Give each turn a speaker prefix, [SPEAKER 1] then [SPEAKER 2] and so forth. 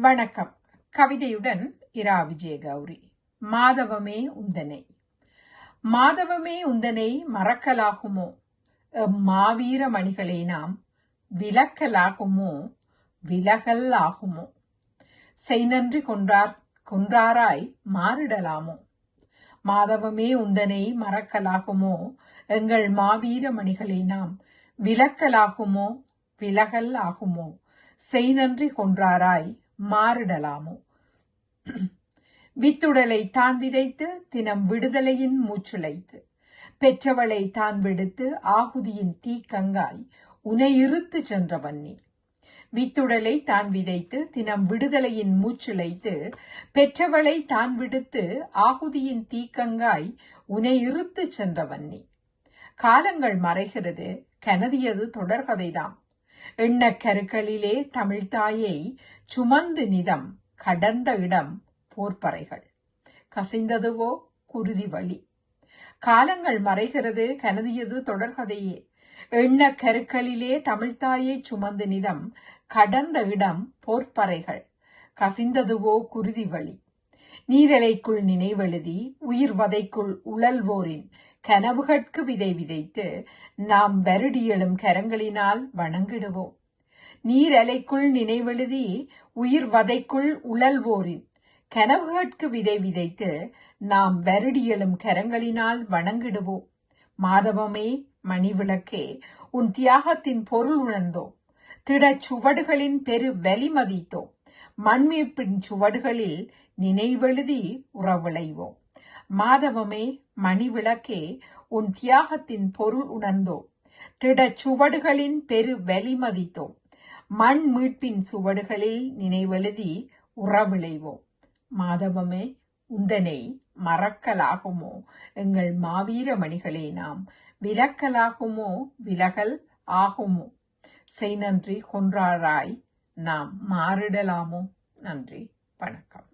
[SPEAKER 1] வணக்கம். கவிதையுடன் இரா விஜய கௌரி மாதவமே உந்தனை. மாதவமே உந்தனை மறக்கலாகுமோ? மாவீர மணிகளை நாம் விலக்கலாகுமோ விலகல் ஆகுமோ? செய் நன்றி கொன்றார் கொன்றாராய் மாறிடலாமோ? மாதவமே உந்தனை மறக்கலாகுமோ? எங்கள் மாவீர மணிகளை நாம் விலக்கலாகுமோ விலகல் ஆகுமோ? செய் நன்றி கொன்றாராய் மாறிடலாமோ? வித்துடலை தான் விதைத்து தினம் விடுதலையின் மூச்சுளைத்து பெற்றவளை தான் விடுத்து ஆகுதியின் தீக்கங்காய் உனை இருத்து சென்ற வன்னி. வித்துடலை தான் விதைத்து தினம் விடுதலையின் மூச்சுளைத்து பெற்றவளை தான் விடுத்து ஆகுதியின் தீக்கங்காய் உனை இருத்து சென்ற வன்னி. காலங்கள் மறைகிறது கனதியது தொடர்கதைதான் எண்ணக் கருக்களிலே தமிழ்தாயை சுமந்து நிதம் கடந்த இடம் போர்ப்பறைகள். கசிந்ததுவோ குருதி வழி. காலங்கள் மறைகிறது கனதியது தொடர்கதையே. எண்ண கருக்களிலே தமிழ்தாயை சுமந்து நிதம் கடந்த இடம் போர்ப்பறைகள். கசிந்ததுவோ குருதி வழி. நீரலைக்குள் நினைவெழுதி உயிர் வதைக்குள் உழல்வோரின் கனவுகட்கு விதை விதைத்து நாம் வருடியெழும் கரங்களினால் வணங்கிடுவோம். நீரலைக்குள் நினைவெழுதி உயிர் வதைக்குள் உழல்வோரின் கனவுகட்கு விதை விதைத்து நாம் வருடியெழும் கரங்களினால் வணங்கிடுவோம். மாதவமே மணிவிளக்கே உன் தியாகத்தின் பொருள் உணர்ந்தோம். திடச் சுவடுகளின் பெரு வலிமதித்தோம் மண்மீட்பின் சுவடுகளில் நினைவெழுதி உறவிளைவோம் மாதவமே மணிவிளக்கே உன் தியாகத்தின் பொருள் உணர்ந்தோம். திடச் சுவடுகளின் பெரு வலிமதித்தோம் மண் மீட்பின் சுவடுகளில் நினைவெழுதி உறவிளைவோம் மாதவமே உந்தனை மறக்கலாகுமோ? எங்கள் மாவீர மணிகளே நாம் விலக்கலாகுமோ? விலகல் ஆகுமோ? செய் நன்றி கொன்றாராய் நாம் மாறிடலாமோ? நன்றி வணக்கம்.